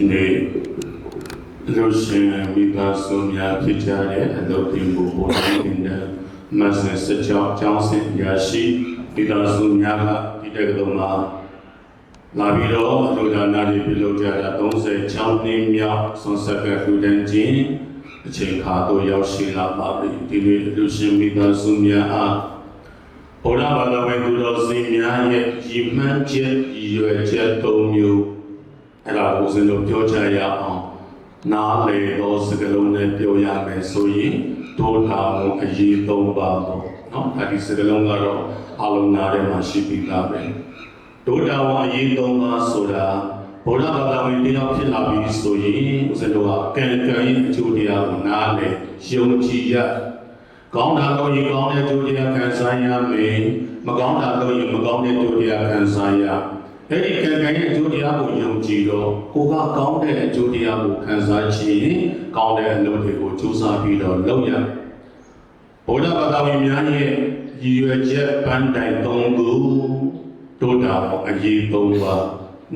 ဒီနေ့လူရှင်မိသားစုများဖြစ်ကြတဲ့အလုပ်တင်ကိုဘုရားရှင်တဲ့မဆန်စကြောင်းကျောင်းစင်ရာရှိမိသားစုများကဒီတက္ကသိုလ်မှာလာပြီးတော့အလိုဒါနာတွေပြုလုပ်ကြတာ36နှစ်မြောက်ဆွန်ဆက်ကလူတန်းချင်းအချိန်ခါတို့ရောက်ရှိလာပါပြီဒီနေ့လူရှင်မိသားစုများအားဘုရားဘာသာဝင်သူတော်စင်များရဲ့ရည်မှန်းချက်ရည်ရွယ်ချက်၃မျိုး အဲ့ဒါကိုဦးဇင်းတို့ပြောကြရအောင်နားလေသောစကားလုံးနဲ့ပြောရမယ်ဆိုရင်ဒုထာမှုအရေး၃ပါးပေါ့နော်ဒါဒီစကားလုံးကတော့အလုံးနားထဲမှာရှိပြီးသားပဲဒုထာဝအရေး၃ပါးဆိုတာဘုရားဘာသာဝင်တယောက်ဖြစ်လာပြီဆိုရင်ဦးဇင်းတို့ကကံကံရဲ့အကျိုးတရားကိုနားလေယုံကြည်ရကောင်းတာလို့ရင်ကောင်းတဲ့ဒုတိယခံစားရမယ်မကောင်းတာလို့ရင်မကောင်းတဲ့ဒုတိယခံစားရ အဲ့ဒီကံကံရဲ့ဒုတိယကိုယုံကြည်တော့ကိုကကောင်းတဲ့ဒုတိယကိုခံစားချင်ရင်ကောင်းတဲ့အလုပ်တွေကိုကြိုးစားပြီးတော့လုပ်ရဗုဒ္ဓဘာသာဝင်များရဲ့ရည်ရွယ်ချက်ပန်းတိုင်၃ခုတို့တာအရေး၃ပါး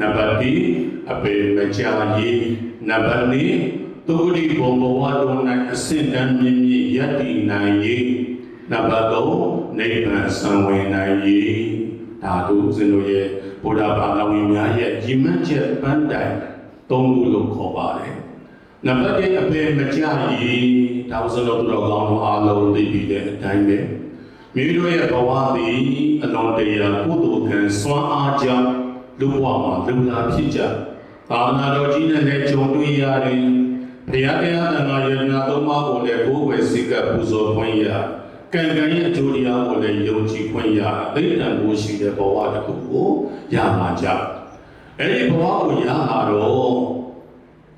နံပါတ်1အပေမကြာရေးနံပါတ်2သူဂတိဘုံဘဝတော်၌အစင်တန်းမြင့်မြင့်ယက်တည်နိုင်ရေးနံပါတ်3နိဗ္ဗာန်ဆံဝင်နိုင်ရေးဒါတို့ဦးဇင်းတို့ရဲ့ ဘုရားဘာသာဝင်များရဲ့ရည်မှန်းချက်ပန်းတိုင်၃ခုလို့ခေါ်ပါတယ်နံပါတ်1အပေမကြာရေးဒါဦးဇင်းတို့သူတော်ကောင်းတို့အားလုံးသိပြီးတဲ့အတိုင်းပဲမိမိတို့ရဲ့ဘဝသည်အလွန်တရာကုသိုလ်ကံစွမ်းအားကြောင့်လူဘဝမှာလူလာဖြစ်ကြသာသနာတော်ကြီးနဲ့လည်းကြုံတွေ့ရတယ်ဘုရားတရားသံဃာယန္နာသုံးပါးကိုလည်းဘိုးဝယ်စိတ်ကပူဇော်ခွင့်ရ ကံကံရဲ့အကျိုးတရားကိုလည်းယုံကြည်ခွင့်ရသိတံကိုရှိတဲ့ဘဝတစ်ခုကိုရမှာကြအဲ့ဒီဘဝကိုရလာတော့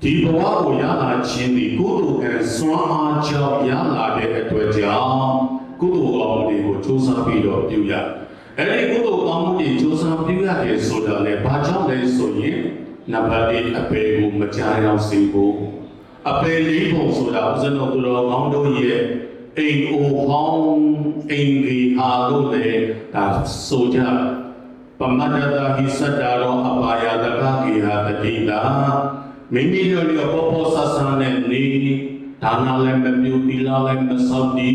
ဒီဘဝကိုရလာခြင်းဒီကုသိုလ်ကံစွမ်းအားကြောင့်ရလာတဲ့အတွက်ကြောင့်ကုသိုလ်ကောင်းမှုတွေကိုစူးစမ်းပြီးတော့ပြုရအဲ့ဒီကုသိုလ်ကောင်းမှုတွေစူးစမ်းပြုရတယ်ဆိုတာလေဘာကြောင့်လဲဆိုရင်နံပါတ်1အပေကိုမကြားရောက်စေဖို့အပယ်လေးပုံဆိုတာဦးဇင်းတော်သူတော်ကောင်းတို့ရဲ့ အိမ်အိုဟောင်းအိမ်ကြီးဟာလို့လေဒါဆိုကြပမဒတာဟိစတာရောအပါယတကကိဟာတတိတာမိမိတို့ရောပေါ်ပေါ်ဆဆန်းနဲ့နေဒါနာလည်းမပြုတိလာလည်းမစောင့်တီ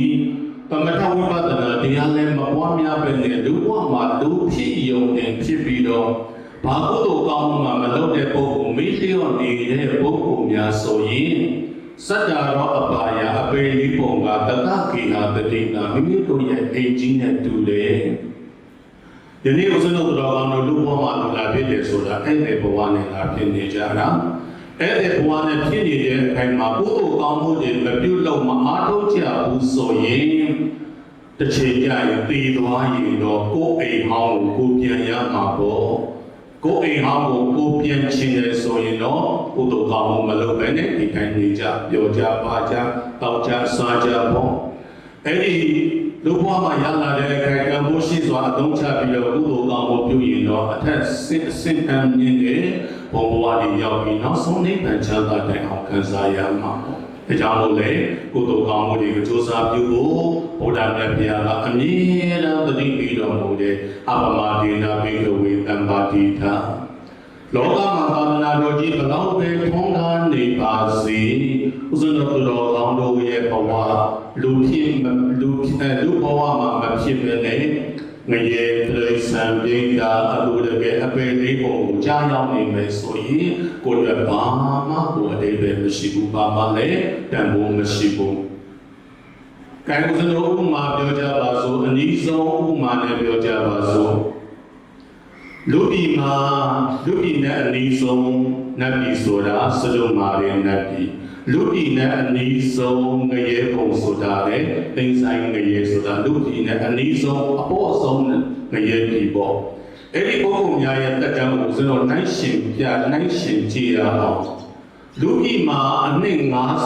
ပမထဝိပဿနာတရားလည်းမပွားများပဲနဲ့လူဘဝမှာလူဖြစ်ယုံတင်ဖြစ်ပြီးတော့ဘာကုသိုလ်ကောင်းမှုမှမလုပ်တဲ့ပုဂ္ဂိုလ်မိလျော့နေတဲ့ပုဂ္ဂိုလ်များဆိုရင် စတ္တာရောအပါယအပေလေးပုံကတတကိနာတတိနာမိမိတို့ရဲ့အိမ်ကြီးနဲ့တူတယ်။ဒီနေ့ဦးဇင်းတို့တော်ကောင်းတို့လူဘဝမှာလာဖြစ်တယ်ဆိုတာအဲ့ဒီဘဝနဲ့လာဖြစ်နေကြတာ။အဲ့ဒီဘဝနဲ့ဖြစ်နေတဲ့အချိန်မှာကုသိုလ်ကောင်းမှုတွေမပြုလုပ်မအားထုတ်ကြဘူးဆိုရင်တစ်ချိန်ကြာရင်တည်သွားရင်တော့ကိုယ်အိမ်ဟောင်းကိုကိုပြန်ရမှာပေါ့။ ကိုယ်အိမ်ဟောင်းကိုကိုပြန်ချင်တယ်ဆိုရင်တော့ကုသိုလ်ကောင်းမှုမလုပ်ဘဲနဲ့ဒီတိုင်းနေကြပြောကြပါကြတောက်ကြစားကြပေါ့အဲ့ဒီလူဘဝမှာရလာတဲ့ခိုင်ကံဖို့ရှိစွာအသုံးချပြီးတော့ကုသိုလ်ကောင်းမှုပြုရင်တော့အထက်စစ်စစ်တမ်းမြင့်တဲ့ဘုံဘဝတွေရောက်ပြီးနောက်ဆုံးနိဗ္ဗာန်ချမ်းသာတဲ့အောင်ခံစားရမှာပေါ့ ဒါကြောင့်မို့လေကုသိုလ်ကောင်းမှုတွေကိုစူးစမ်းပြုဖို့ဘုရားမြတ်ဘုရားကအမြဲတမ်းသတိပေးတော်မူတဲ့အပမဒေနာဘိကဝေတံပါတိသာလောကမှာသာသနာတော်ကြီးဘလောက်ပဲထုံးကားနေပါစေဥစ္စတော်သူတော်ကောင်းတို့ရဲ့ဘဝလူဖြစ်မလူဖြစ်လူဘဝမှာမဖြစ်ပဲနဲ့ ငရေပြိဿံပိတာအလိုတကယ်အပေလေးပုံကိုကြားရောက်နေမယ်ဆိုရင်ကိုယ်ကဘာမှကိုယ်အတိတ်ပဲမရှိဘူးဘာမှလည်းတန်ဖိုးမရှိဘူးကံဥစ္စတော်ဥပမာပြောကြပါစို့အနည်းဆုံးဥပမာနဲ့ပြောကြပါစို့လူပြည်မှာလူပြည်နဲ့အနီးဆုံးနတ်ပြည်ဆိုတာစရုံမာရဲ့နတ်ပြည် လူပြည်နဲ့အနီးဆုံးငရဲပုံဆိုတာလေသိမ့်ဆိုင်ငရဲဆိုတာလူပြည်နဲ့အနီးဆုံးအပေါ်ဆုံးငရဲပြည်ပေါ့အဲ့ဒီပုဂ္ဂိုလ်များရဲ့တက်ကြံကိုစတော့နိုင်ရှင်ပြနိုင်ရှင်ကြည်ရအောင်လူပြည်မှာအနှစ်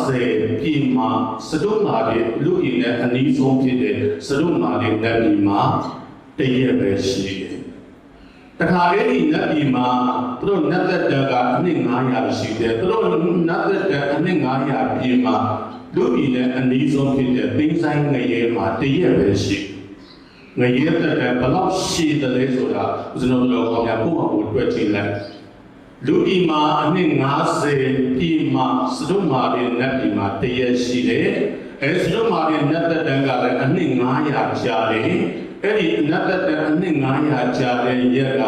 90ပြည်မှာစရုံမာရဲ့လူပြည်နဲ့အနီးဆုံးဖြစ်တဲ့စရုံမာရဲ့နတ်ပြည်မှာတရက်ပဲရှိတယ် တခါလေးဒီနတ်ပြည်မှာသူတို့နတ်သက်တကအနှစ်900ရှိတယ်သူတို့နတ်သက်တအနှစ်900ပြည်မှာလူပြည်နဲ့အနည်းဆုံးဖြစ်တဲ့သိန်းဆိုင်ငရဲမှာတရက်ပဲရှိငရဲသက်တဘယ်လောက်ရှိတယ်လဲဆိုတာဦးဇင်းတို့တော်ကောင်းများကိုယ့်အကူတွေ့ကြည့်လိုက်လူဒီမှာအနှစ်90ပြည်မှာစတုမာရဲ့နတ်ပြည်မှာတရက်ရှိတယ်အဲစတုမာရဲ့နတ်သက်တန်ကလည်းအနှစ်900ကြာတယ် အဲ့ဒီနတ်သက်တန်အနှစ်900ကြာတဲ့ရက်က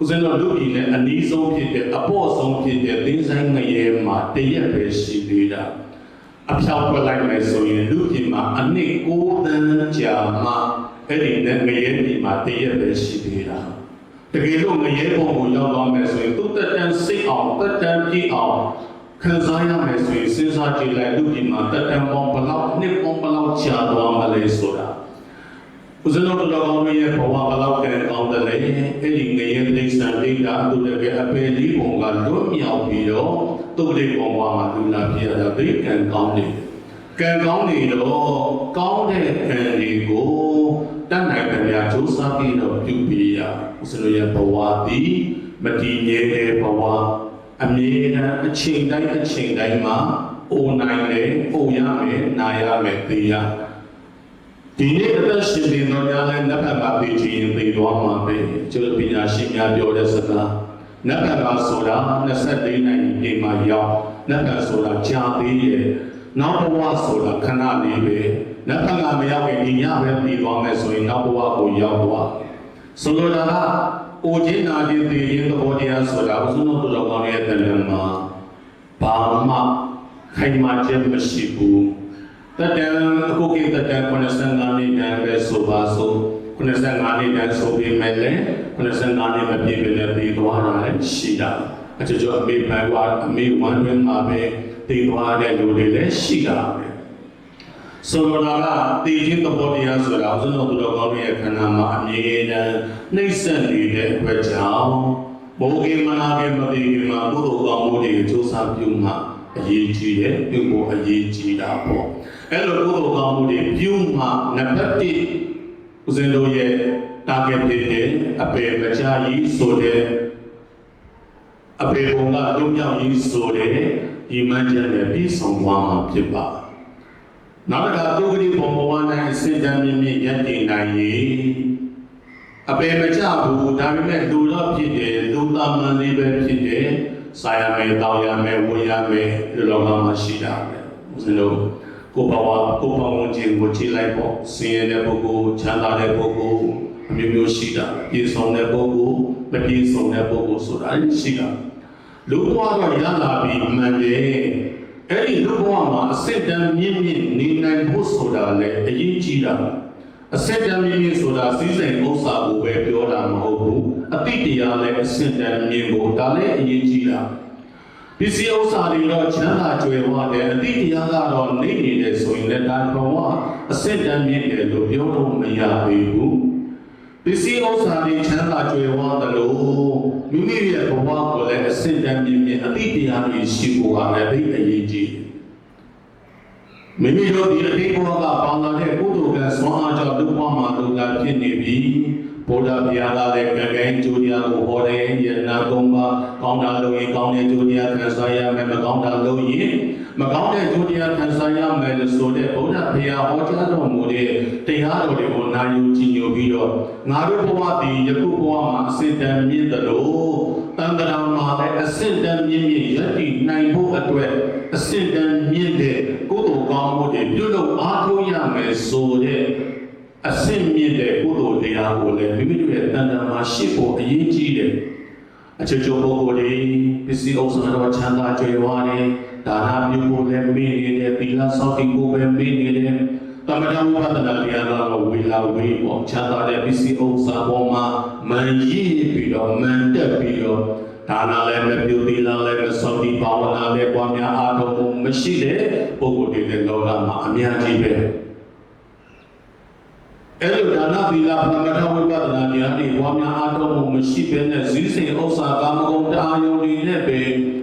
ဦးဇင်းတော်လူပြည်နဲ့အနည်းဆုံးဖြစ်တဲ့အပေါ့ဆုံးဖြစ်တဲ့သင်းဆိုင်ငရဲမှာတရက်ပဲရှိသေးတာအဖြောက်ပြလိုက်မယ်ဆိုရင်လူပြည်မှာအနှစ်9သန်းကြာမှအဲ့ဒီနဲ့ငရဲပြည်မှာတရက်ပဲရှိသေးတာတကယ်လို့ငရဲပုံကိုရောက်သွားမယ်ဆိုရင်သူတက်တန်စိတ်အောင်တက်တန်ပြည့်အောင်ခံစားရမယ်ဆိုရင်စဉ်းစားကြည့်လိုက်လူဒီမှာတက်တန်ပေါင်းဘလောက်နှစ်ပေါင်းဘလောက်ကြာသွားမလဲဆိုတာ ဦးဇင်းတို့တော်ကောင်းရဲ့ဘဝဘလောက်ကံကောင်းတယ်လေအဲ့ဒီငရဲတိစ္ဆာန်ဒိဋ္ဌာသူတကယ်အပေလေးပုံကလွတ်မြောက်ပြီးတော့သူ့လေးပုံကမှလူလာပြရတာဒိဋ္ဌံကောင်းတယ်ကံကောင်းနေတော့ကောင်းတဲ့ကံတွေကိုတတ်နိုင်တယ်များစူးစမ်းပြီးတော့ပြုပြီးရဦးဇင်းတို့ရဲ့ဘဝသည်မတည်ငြိမ်တဲ့ဘဝအမြဲတမ်းအချိန်တိုင်းအချိန်တိုင်းမှာအိုနိုင်တယ်အိုရမယ်နာရမယ်သိရ ဒီနေ့အသက်ရှင်နေတော်များလဲနတ်ဘက်မှာသိချင်ရင်သိသွားမှာပဲကျိုးပညာရှိများပြောတဲ့စကားနတ်ဘက်မှာဆိုတာ24နိုင်ဒီမှာရောက်နတ်ဘက်ဆိုတာကြာသေးရဲ့နောက်ဘဝဆိုတာခဏလေးပဲနတ်ဘက်ကမရောက်ရင်ဒီညပဲသိသွားမယ်ဆိုရင်နောက်ဘဝကိုရောက်သွားဆိုလိုတာကအိုခြင်းနာခြင်းသိခြင်းသဘောတရားဆိုတာဥစဉ်တို့တော်ကောင်းရဲ့တဏ္ဍာမှာဘာမှခိုင်မာခြင်းမရှိဘူး တတန်အခုကိတတန်95နှစ်တန်ပဲဆိုပါဆို95နှစ်တန်ဆိုပြီးမဲ့လေ95နှစ်မပြည့်ပဲနဲ့ပြီးသွားတာလည်းရှိတာအကျကျော်အမေပိုင်ကအမေဝမ်းတွင်မှာပဲတည်သွားတဲ့လူတွေလည်းရှိတာပဲဆိုလိုတာကတည်ခြင်းသဘောတရားဆိုတာဦးဇင်းတော်သူတော်ကောင်းရဲ့ခန္ဓာမှာအမြဲတမ်းနှိမ့်ဆက်နေတဲ့အတွက်ကြောင့်ဘုံကိမနာကေမတိကိမကုသိုလ်ကောင်းမှုတွေစူးစမ်းပြုမှအရေးကြီးတယ်ပြုဖို့အရေးကြီးတာပေါ့ အဲ့လိုကုသိုလ်ကောင်းမှုတွေပြုမှနံပါတ်1ဦးဇင်းတို့ရဲ့ target ဖြစ်တဲ့အပေမချာကြီးဆိုတဲ့အပေဘုံကတုံ့ပြောင်းကြီးဆိုတဲ့ဒီမှန်ချက်နဲ့ပြီးဆုံးသွားမှာဖြစ်ပါနောက်တစ်ခါဒုက္ခတိဘုံဘဝ၌အစဉ်တမ်းမြင့်မြင့်ရည်တည်နိုင်ရေးအပေမချဘူးဒါပေမဲ့လူတော့ဖြစ်တယ်လူသားမှန်လေးပဲဖြစ်တယ်စာရမယ်တောင်းရမယ်ဝေရမယ်ဒီလောကမှာရှိတာပဲဦးဇင်းတို့ ကိုယ်ဘဝကိုယ်ဘဝဝင်ခြင်းကိုကြည့်လိုက်ပေါ့ဆင်းရဲတဲ့ပုဂ္ဂိုလ်ချမ်းသာတဲ့ပုဂ္ဂိုလ်အမျိုးမျိုးရှိတာပြည့်စုံတဲ့ပုဂ္ဂိုလ်မပြည့်စုံတဲ့ပုဂ္ဂိုလ်ဆိုတာရှိတာလူဘဝကရလာပြီးမှန်တယ်အဲ့ဒီလူဘဝမှာအစစ်တမ်းမြင့်မြင့်နေနိုင်ဖို့ဆိုတာလည်းအရေးကြီးတာအစစ်တမ်းမြင့်မြင့်ဆိုတာစီးစိမ်ဥစ္စာကိုပဲပြောတာမဟုတ်ဘူးအတိတရားလည်းအစစ်တမ်းမြင့်ဖို့ဒါလည်းအရေးကြီးတာ ပစ္စည်းဥစ္စာတွေတော့ချမ်းသာကြွယ်ဝတယ်အတိတရားကတော့နေနေတယ်ဆိုရင်လည်းဒါဘဝအစစ်တမ်းမြင့်တယ်လို့ပြောလို့မရသေးဘူးပစ္စည်းဥစ္စာတွေချမ်းသာကြွယ်ဝတယ်လို့မိမိရဲ့ဘဝကိုလည်းအစစ်တမ်းမြင့်မြင့်အတိတရားတွေရှိဖို့ကလည်းသိအရေးကြီးမိမိတို့ဒီအတိတ်ဘဝကပေါင်းလာတဲ့ကုသိုလ်ကံဆွမ်းအားကြောင့်ဒုက္ခမှာဒုက္ခဖြစ်နေပြီ ဘုရားဗျာလာတဲ့ကံကံကြိုးတရားကိုဟောတယ်ယနာကုံပါကောင်းတာလို့ရင်ကောင်းတဲ့ကြိုးတရားခံစားရမယ်မကောင်းတာလို့ရင်မကောင်းတဲ့ကြိုးတရားခံစားရမယ်လို့ဆိုတဲ့ဘုရားဗျာဟောကြားတော်မူတဲ့တရားတော်တွေကိုနာယူကြည်ညိုပြီးတော့ငါတို့ဘဝတည်ယခုဘဝမှာအစစ်တမ်းမြင့်တယ်လို့တန်တရာမှာလည်းအစစ်တမ်းမြင့်မြင့်ယက်တည်နိုင်ဖို့အတွက်အစစ်တမ်းမြင့်တဲ့ကိုယ်တော်ကောင်းမှုတွေပြုလုပ်အားထုတ်ရမယ်ဆိုတဲ့ အစင့်မြင့်တဲ့ကုသိုလ်တရားကိုလည်းမိမိတို့ရဲ့တဏ္ဍာမှာရှိဖို့အရေးကြီးတယ်။အချေချိုပုဂ္ဂိုလ်တွေပစ္စည်းဥစ္စာတော်ချမ်းသာကြွယ်ဝတယ်။ဒါနပြုဖို့လည်းမေ့နေတယ်။သီလစောင့်တည်ဖို့ပဲမေ့နေတယ်။တမန်တော်ဝဒနာတရားတော်ဝေလာဝေပေါ့ချမ်းသာတဲ့ပစ္စည်းဥစ္စာပေါ်မှာမန်ရည်ပြီးတော့မန်တက်ပြီးတော့ဒါနလည်းမပြုသီလလည်းမစောင့်တည်ဘာဝနာလည်းပွားများအားထုတ်မှုမရှိတဲ့ပုဂ္ဂိုလ်တွေလည်းလောကမှာအများကြီးပဲ။ အဲ့လိုဒါနသီလပရမတ္ထဝိပဿနာဉာဏ်တွေဝါများအားထုတ်မှုမရှိဘဲနဲ့ဇီးစိမ်ဥစ္စာကာမဂုဏ်တရားယုံတွေနဲ့ပဲ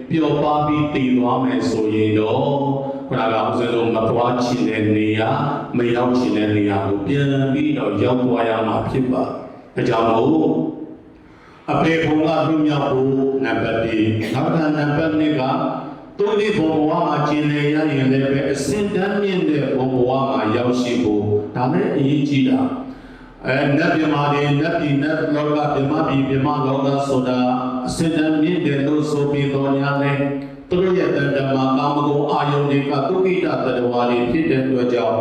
ပျော်ပါပြီးတည်သွားမယ်ဆိုရင်တော့ခန္ဓာကဥစ္စာလုံးမသွားချင်တဲ့နေရာမရောက်ချင်တဲ့နေရာကိုပြန်ပြီးတော့ရောက်သွားရမှာဖြစ်ပါဒါကြောင့်မို့အပေဘုံကလွတ်မြောက်ဖို့နံပါတ်1နောက်တစ်နံပါတ်2ကသူဒီဘုံဘဝမှာကျင်လေရရင်လည်းပဲအစင်တန်းမြင့်တဲ့ဘုံဘဝမှာရောက်ရှိဖို့ ဒါလည်းအရေးကြီးတာအဲနတ်ပြမာတွေနတ်ပြည်နတ်လောကပြမပြည်ပြမလောကဆိုတာအစတံမြင့်တယ်လို့ဆိုပြီးတော်ညာလဲသူတို့ရဲ့တန်တမာကာမဂုဏ်အာယုန်တွေကဒုက္ခိတတတဝါတွေဖြစ်တဲ့အတွက်ကြောင့်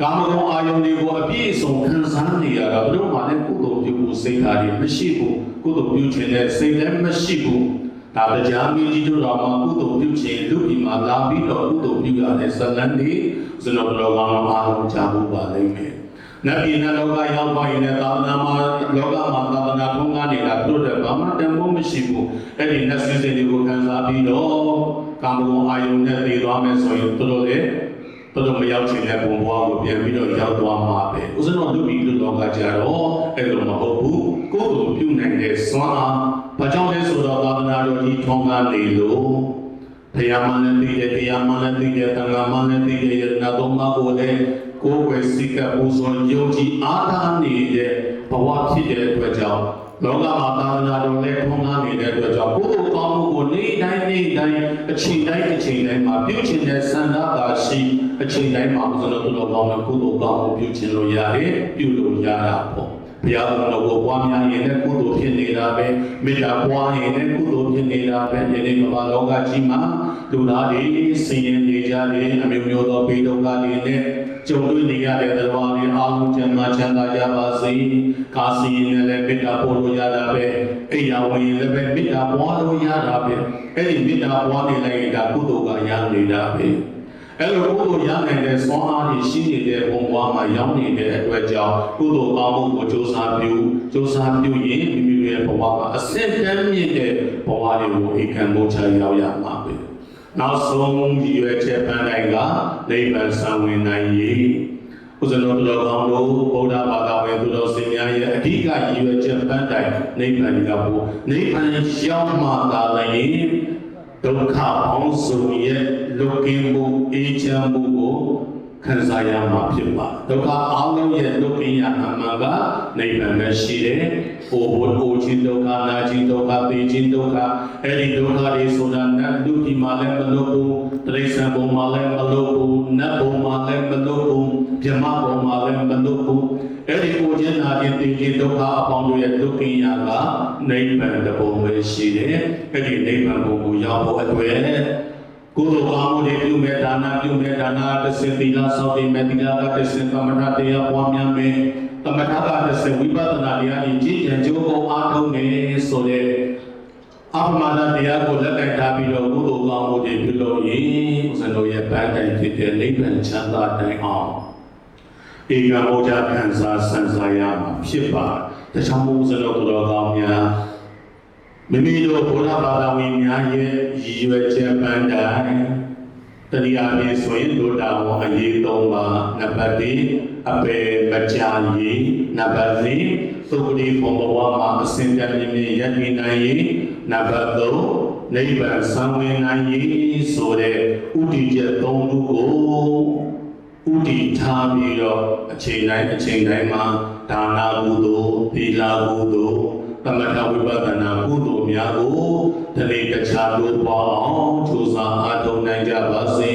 ကာမဂုဏ်အာယုန်တွေကိုအပြည့်အစုံခံစားနေရတာဘယ်တော့မှလည်းကုသိုလ်ပြုဖို့စိတ်ဓာတ်တွေမရှိဘူးကုသိုလ်ပြုခြင်းနဲ့စိတ်လည်းမရှိဘူး ဒါတရားမင်းကြီးတို့တော်မှာကုသိုလ်ပြုခြင်းလူပြည်မှာလာပြီးတော့ကုသိုလ်ပြုရတဲ့ဇလန်းတွေဇနောတော်ကောင်းအားလုံးကြားဖို့ပါလိမ့်မယ်။နတ်ပြည်နတ်လောကရောက်သွားရင်လည်းသာသနာမှာလောကမှာသာသနာထုံးကားနေတာတို့တဲ့ဘာမှတန်ဖိုးမရှိဘူး။အဲ့ဒီနတ်စင်စင်တွေကိုခံစားပြီးတော့ကာမဂုဏ်အာယုန်နဲ့တည်သွားမယ်ဆိုရင်တို့တို့လည်းတို့တို့မရောက်ချင်တဲ့ဘုံဘဝကိုပြန်ပြီးတော့ရောက်သွားမှာပဲ။ဥစဉ်တော့လူပြည်လူလောကကြတော့အဲ့လိုမဟုတ်ဘူး။ကိုယ်ကိုပြုနိုင်တဲ့စွမ်းအား ဘာကြောင့်လဲဆိုတော့သာသနာတော်ကြီးထုံးကားနေလို့တရားမှလည်းသိတယ်တရားမှလည်းသိတယ်တန်ခါမှလည်းသိတယ်ယရနာသုံးပါးကိုလည်းကိုယ်ွယ်စိတ်ကပူဇော်ယုံကြည်အားထားနေတဲ့ဘဝဖြစ်တဲ့အတွက်ကြောင့်လောကမှာသာသနာတော်လည်းထုံးကားနေတဲ့အတွက်ကြောင့်ကိုယ်ကိုကောင်းမှုကိုနေ့တိုင်းနေ့တိုင်းအချိန်တိုင်းအချိန်တိုင်းမှာပြုချင်တဲ့စံသာသာရှိအချိန်တိုင်းမှာဘုရားတော်ကောင်းတဲ့ကုသိုလ်ကောင်းမှုပြုချင်လို့ရတယ်ပြုလို့ရတာပေါ့ ဘုရားတော်ကိုပွားများရင်လည်းကုသိုလ်ဖြစ်နေတာပဲမေတ္တာပွားရင်လည်းကုသိုလ်ဖြစ်နေတာပဲယနေ့ကမ္ဘာလောကကြီးမှာလူသားတွေဆင်းရဲနေကြတယ်အမျိုးမျိုးသောဘေးဒုက္ခတွေနဲ့ကြုံတွေ့နေရတဲ့တော်တွေအားလုံးချမ်းသာချမ်းသာကြပါစေ။ကာစီရင်လည်းမေတ္တာပို့လို့ရတာပဲ။အိယာဝင်လည်းပဲမေတ္တာပွားလို့ရတာပဲ။အဲ့ဒီမေတ္တာပွားနေလိုက်ရင်ဒါကုသိုလ်ကရနေတာပဲ။ အဲ့လိုကုသိုလ်ရနိုင်တဲ့စွမ်းအားတွေရှိနေတဲ့ဘုံဘဝမှာရောက်နေတဲ့အတွက်ကြောင့်ကုသိုလ်ကောင်းမှုကိုကြိုးစားပြုကြိုးစားပြုရင်မိမိရဲ့ဘဝကအစစ်တမ်းမြင့်တဲ့ဘဝတွေကိုဧကံမို့ချရောက်ရမှာပဲ။နောက်ဆုံးရည်ရွယ်ချက်ပန်းတိုင်းကနိဗ္ဗာန်ဆံဝင်နိုင်ရေးဥစ္စနောတော်ကောင်းတို့ဗုဒ္ဓဘာသာဝင်သူတော်စင်များရဲ့အဓိကရည်ရွယ်ချက်ပန်းတိုင်းနိဗ္ဗာန်ကဘုနိဗ္ဗာန်ရောက်မှသာလည်းဒုက္ခပေါင်းစုံရဲ့ လွတ်ကင်းမှုအေးချမ်းမှုကိုခံစားရမှာဖြစ်ပါဒုက္ခအလုံးရဲ့လွတ်ကင်းရအမှန်ကနိဗ္ဗာန်ပဲရှိတယ်။ဟိုဘုအိုခြင်းဒုက္ခနာခြင်းဒုက္ခသိခြင်းဒုက္ခအဲ့ဒီဒုက္ခတွေဆိုတာနတ်လူဒီမှာလည်းမလို့ဘူးတရိစ္ဆာန်ဘုံမှာလည်းမလို့ဘူးနတ်ဘုံမှာလည်းမလို့ဘူးမြမဘုံမှာလည်းမလို့ဘူးအဲ့ဒီကိုခြင်းနာခြင်းသိခြင်းဒုက္ခအပေါင်းတို့ရဲ့လွတ်ကင်းရကနိဗ္ဗာန်တဘုံပဲရှိတယ်။အဲ့ဒီနိဗ္ဗာန်ဘုံကိုရောက်ဖို့အတွက် ကုသိုလ်ကောင်းမှုတွေပြုမဲ့ဒါနပြုမဲ့ဒါနတစ်စင်သီလစောင့်တည်မဲ့သီလကတစ်စင်သမထတရားပွားများမယ်သမထကတစ်စင်ဝိပဿနာတရားကြီးကြည်ကြံကြိုးကိုအားထုတ်နေဆိုတဲ့အပမနာတရားကိုလက်ခံထားပြီးတော့ကုသိုလ်ကောင်းမှုတွေပြုလို့ရင်ဦးဇင်းတို့ရဲ့ဗန်းတိုင်ဖြစ်တဲ့နိဗ္ဗာန်ချမ်းသာတိုင်အောင်ဧကမောဇာခံစားဆန်းစားရမှာဖြစ်ပါတခြားမိုးစလို့တော်ကောင်းများ မိမိတို့ဘုရားဘာသာဝင်များရဲ့ရည်ရွယ်ချက်ပန်းတိုင်းတရားပြည့်ဆိုရင်ဒုတာဝအရေးသုံးပါနံပါတ်1အပေမကြာရေးနံပါတ်2သုခတိဘုံဘဝမှာအစဉ်တည်းမြင့်ရည်တည်နိုင်ရေးနံပါတ်3နိဗ္ဗာန်ဆံဝင်နိုင်ရေးဆိုတဲ့ဥတည်ချက်၃ခုကိုဥတည်ထားပြီးတော့အချိန်တိုင်းအချိန်တိုင်းမှာဒါနာကုသိုလ်သီလကုသိုလ်သ မထဝိပဿနာကုသိုလ်များကိုတနေ့တခြားတို့ပေါအောင်ကြိုးစားအားထုတ်နိုင်ကြပါစေ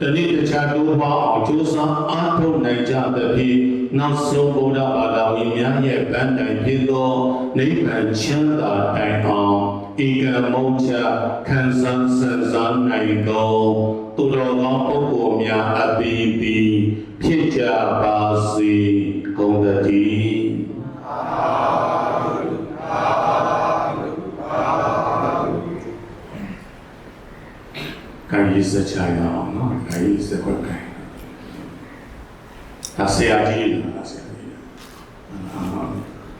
တနေ့တခြားတို့ပေါအောင်ကြိုးစားအားထုတ်နိုင်ကြသဖြင့်နောက်ဆုံးဘုရားဘာသာဝင်များရဲ့ဗန္တိုင်ဖြစ်သောနိဗ္ဗာန်ချမ်းသာတိုင်အောင်ဧကမုံချခံစားစံစားနိုင်သောသူတော်ကောင်းပုဂ္ဂိုလ်များအပီပီဖြစ်ကြပါစေကုန်သတည်း ကာယစချာရအောင်နော်ကာယစခွက်ကိုင်ဒါဆရာကြီးလားဆရာကြီးအာ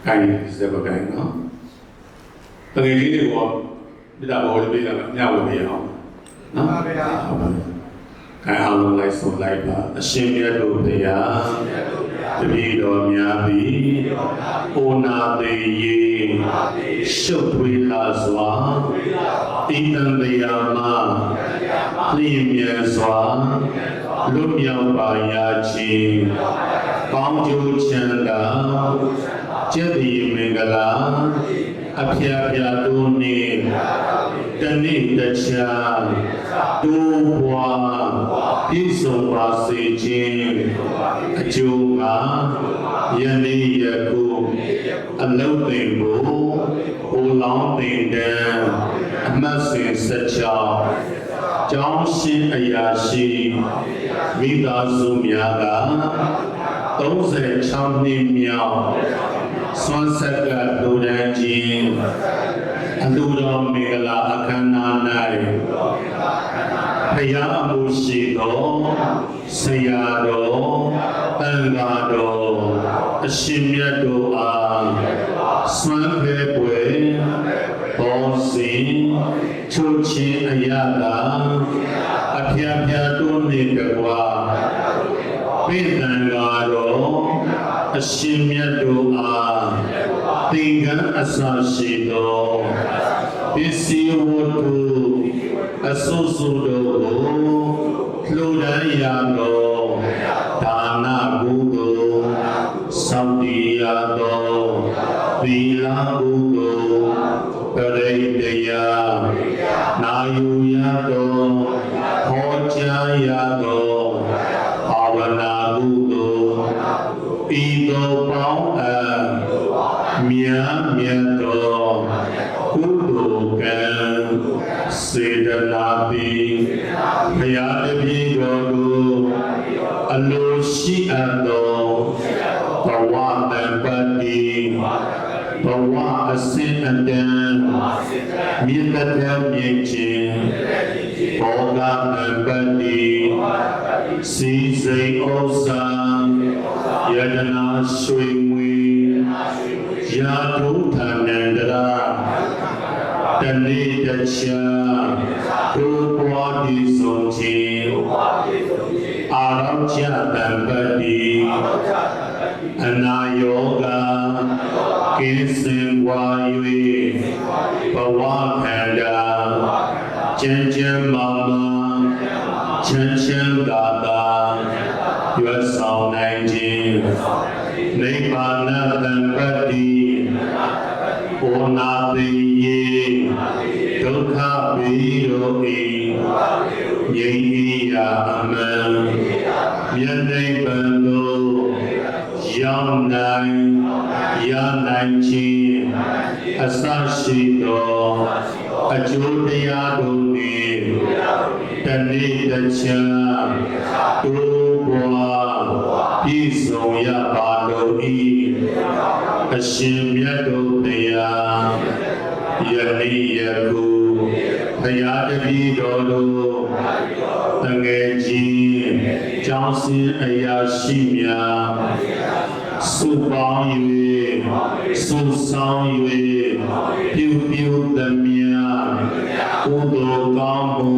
ကာယစခွက်ကိုင်နော်တကယ်ကြီးတွေကမိသားဘောလေးပေးတာညဝပေးအောင်နော်ဟုတ်ပါဗျာဟုတ်ပါကဲအောင်လုံးလိုက်ဆုံးလိုက်ပါအရှင်မြတ်တို့ဘုရားတပ ည့်တော်များသည်အိုနာသေးရေရှုပ်ထွေးလာစွာဣတံတရားမှာလျင်မြန်စွာလွတ်မြောက်ပါရခြင်းကောင်းကျိုးချမ်းသာကျက်တိမင်္ဂလာအဖျားဖျားတို့နှင့်တနေ့တခြားတိုးပွား ပြည့်စုံပါစေခြင်းအကျိုးငါယနေ့ယခုအလုံးသိမ်ကိုဟိုလောင်းသိမ်တန်အမတ်စင်ဆက်ချောင်းကျောင်းရှင်အရာရှိမိသားစုများက36နှစ်မြောက်ဆွမ်းဆက်ကလူဒန်းခြင်းအလူတော်မင်္ဂလာအခမ်းအနား၌ ဖယားအမှုရှိသောဆရာတော်တန်ဃာတော်အရှင်မြတ်တို့အားဆွမ်းဖဲပွေဘောစဉ်ချုပ်ချင်းအရသာအဖျားဖျားတို့နှင့်တကွာပိဋံဃာတော်အရှင်မြတ်တို့အားသင်္ကန်းအစာရှိသောပစ္စည်းဝတ္ထု အ မြင့်တဲ့မြင့်ခြင်းဘောဂတံပတ္တိစီစိန်ဩဇာယတနာရွှေငွေယာတုဌာနန္တရာတနေ့တခြားဒုဘဝဒီဆုံးခြင်းအာရောချတံပတ္တိအနာယောဂကိစင်ဝါ၍ဘ ဝခန္ဓာကျမ်းကျမ်းမာမာချမ်းချမ်းသာသာရွတ်ဆောင်နိုင်ခြင်းနိဗ္ဗာန်တံပတ္တိဩနာတိယေဒုက္ခဝိရောဂိငြိမ်းဤရာအမံမြတ်နိဗ္ဗာန်သို့ရောက်နိုင်ရနိုင်ခြင်း အစရှိသောအကျိုးတရားတို့နှင့်တနေ့တစ်ချမ်းတိုးပွားပြည့်စုံရပါလို့ဤအရှင်မြတ်တို့တရားယနေ့ယခုဘုရားတပည့်တော်တို့တငယ်ချင်းကျောင်းစင်အရာရှိများ စုပေါင်း၍စုဆောင်၍ပြုပြုသမျှကုသိုလ်ကောင်းမှု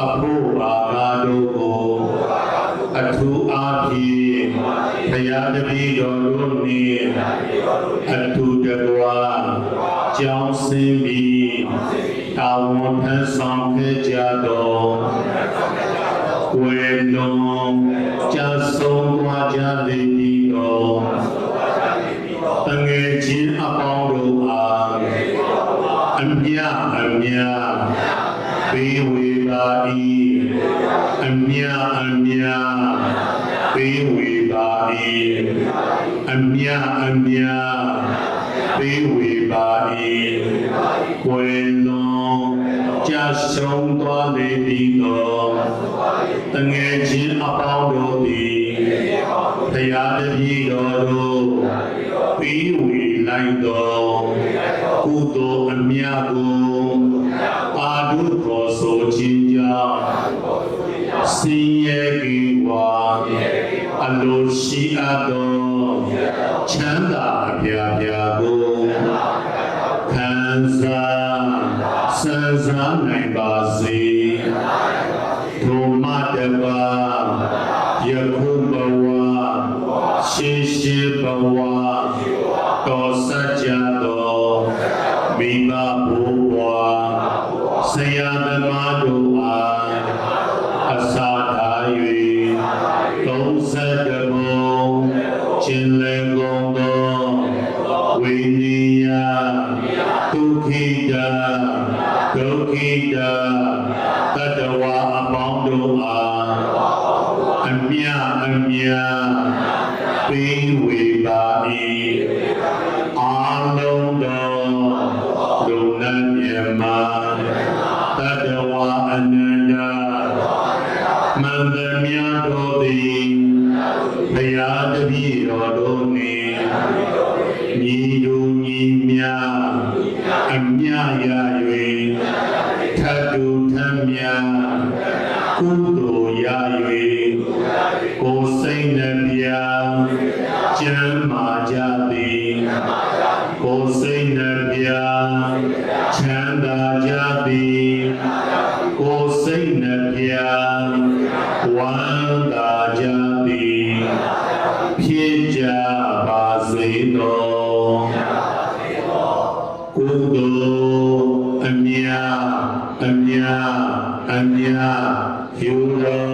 အဖို့ပါကားတို့ကိုအထူးအားဖြင့်ဘုရားတပည့်တော်တို့နှင့်အထူးတကွာကျောင်းစင်ပြီးတာဝန်ထမ်းဆောင်ခဲ့ကြတော်ဝေလုံး မြအမြဘေးဝေပါ၏အမြအမြဘေးဝေပါ၏ဝေလုံးကြဆုံးသွားလေပြီတော်တငယ်ချင်းအပေါင်းတို့သည်တရားတပည့်တော်တို့ပြီးဝေလိုက်တော်ကုသိုလ်အမြတ်ကို စင်ရဲ့ကင်ဝါအလိုရှိအပ်သောချမ်းသာအပြာပြာကိုခံစားစံစားနိုင်ပါစေဒုမတပါယခုဘဝရှေးရှေးဘဝ မြမတတဝအနန္တမန္တမြတ်တော်သည်ဘုရားတပည့်တော်တို့နှင့်ညီတို့ညီမြအမြရ၍ ပါစေသောကုသိုလ်အမြအမြအမြယူတော်